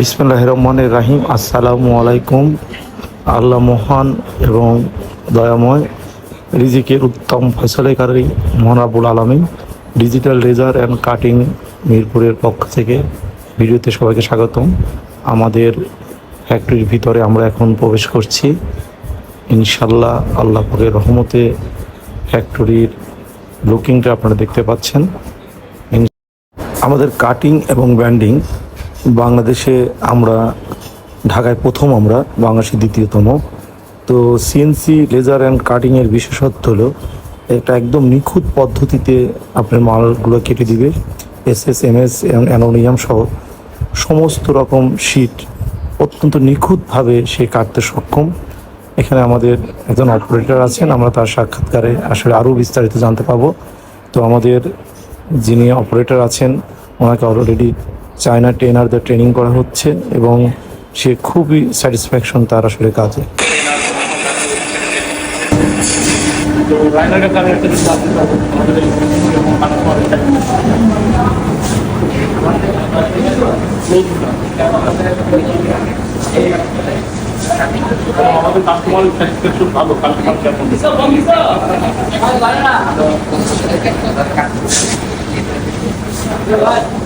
বিসমুল্লাহ রহমানের রাহিম। আসসালামু আলাইকুম আল্লাহ মহান এবং দয়াময়, রিজিকের উত্তম ফসলেকারী মহানাবুল আলমী ডিজিটাল রেজার অ্যান্ড কাটিং মিরপুরের পক্ষ থেকে ভিডিওতে সবাইকে স্বাগতম। আমাদের ফ্যাক্টরির ভিতরে আমরা এখন প্রবেশ করছি। ইনশাল্লাহ আল্লাহ পাকের রহমতে ফ্যাক্টরির লুকিংটা আপনারা দেখতে পাচ্ছেন। আমাদের কাটিং এবং ব্যান্ডিং বাংলাদেশে আমরা, ঢাকায় প্রথম আমরা বাংলাদেশে দ্বিতীয়তম। তো সিএনসি লেজার অ্যান্ড কাটিংয়ের বিশেষত্ব হলো, এটা একদম নিখুঁত পদ্ধতিতে আপনার মালগুলো কেটে দিবে এস এস এম এস অ্যানোনিয়াম সহ, সমস্ত রকম শিট অত্যন্ত নিখুঁতভাবে সে কাটতে সক্ষম। এখানে আমাদের একজন অপারেটর আছেন, আমরা তার সাক্ষাৎকারে আসলে আরও বিস্তারিত জানতে পাবো তো আমাদের যিনি অপারেটর আছেন, ওনাকে অলরেডি চায়না ট্রেনারদের ট্রেনিং করা হচ্ছে এবং সে খুবই স্যাটিসফ্যাকশন তার আসলে কাজে। আমাদের কাস্টমার ভালো কাস্টমার কেমন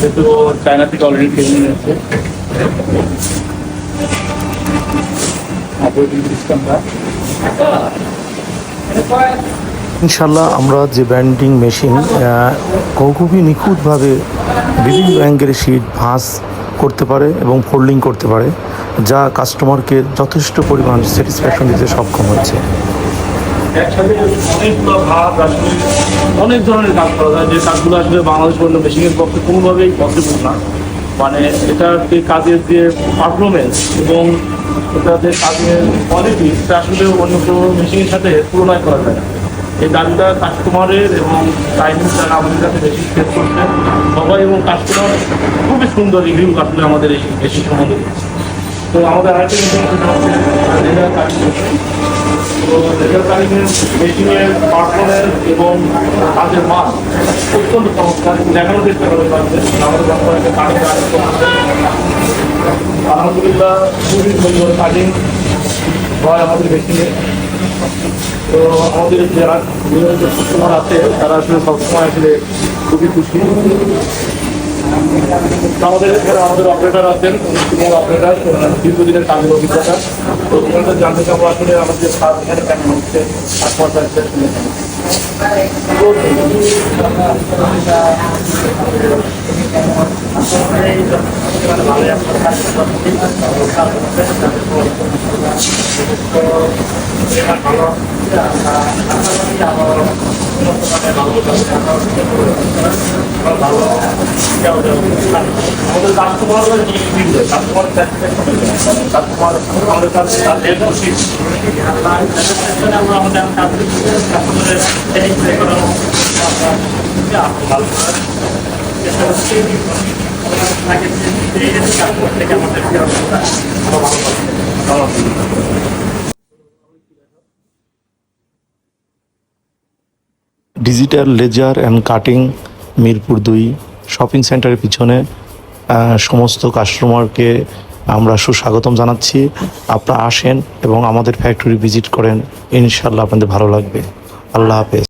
যেহেতু চায়না থেকে অলরেডি ট্রেনিং নিয়েছে ইনশাল্লাহ আমরা যে ব্যান্ডিং মেশিন খুবই নিখুঁতভাবে বিভিন্ন অ্যাঙ্গেলে শিট, ভাঁজ করতে পারে এবং ফোল্ডিং করতে পারে, যা কাস্টমারকে যথেষ্ট পরিমাণ স্যাটিসফ্যাকশন দিতে সক্ষম হয়েছে একসাথে অনেকগুলো ভাব আসলে অনেক ধরনের কাজ করা যায়। যে কাজগুলো আসলে বাংলাদেশ বন্য মেশিনের পক্ষে কোনোভাবেই পসিবল না। মানে এটার যে কাজের যে পারফরমেন্স এবং এটার যে কাজের কোয়ালিটি এটা আসলে অন্য কোনো মেশিনের সাথে তুলনায় করা যায় এই দাবিটা কাস্টমারের এবং টাইমিং যারা আমাদের কাছে বেশি ফেস করছে। সবাই এবং কাস্টমার খুবই সুন্দর রিভিউ আসলে আমাদের এই মেশিন সম্বন্ধে তো আমাদের আরেকটা লেজার মেশিনের পারফরমেন্স এবং কাজের মান অত্যন্ত চমৎকার। দেখানোর চেষ্টা করে আমাদের কোম্পানিতে আলহামদুলিল্লাহ, খুবই সুন্দর কাটিং হয় আমাদের মেশিনে। তো আমাদের যারা কাস্টমার আছে, তারা আসলে সবসময় আসলে খুবই খুশি। আমাদের এখানে আমাদের অপারেটার আছেন সিনিয়র অপারেটার দীর্ঘদিনের কাজের অভিজ্ঞতা তো ওনাদের জানতে চাবো আসলে আমাদের কাজ এখানে কেমন হচ্ছে নেব। আমাদের দিবে কাস্টমার কাস্টমার আমাদের কাছে তাদের খুশি আমরা আমাদের কাস্টমারের ভালো digital laser and cutting Mirpur দুই শপিং সেন্টারের পিছনে সমস্ত কাস্টমারকে আমরা সুস্বাগতম জানাচ্ছি। আপনারা আসেন এবং আমাদের ফ্যাক্টরি ভিজিট করেন। ইনশাল্লাহ আপনাদের ভালো লাগবে। আল্লাহ হাফেজ।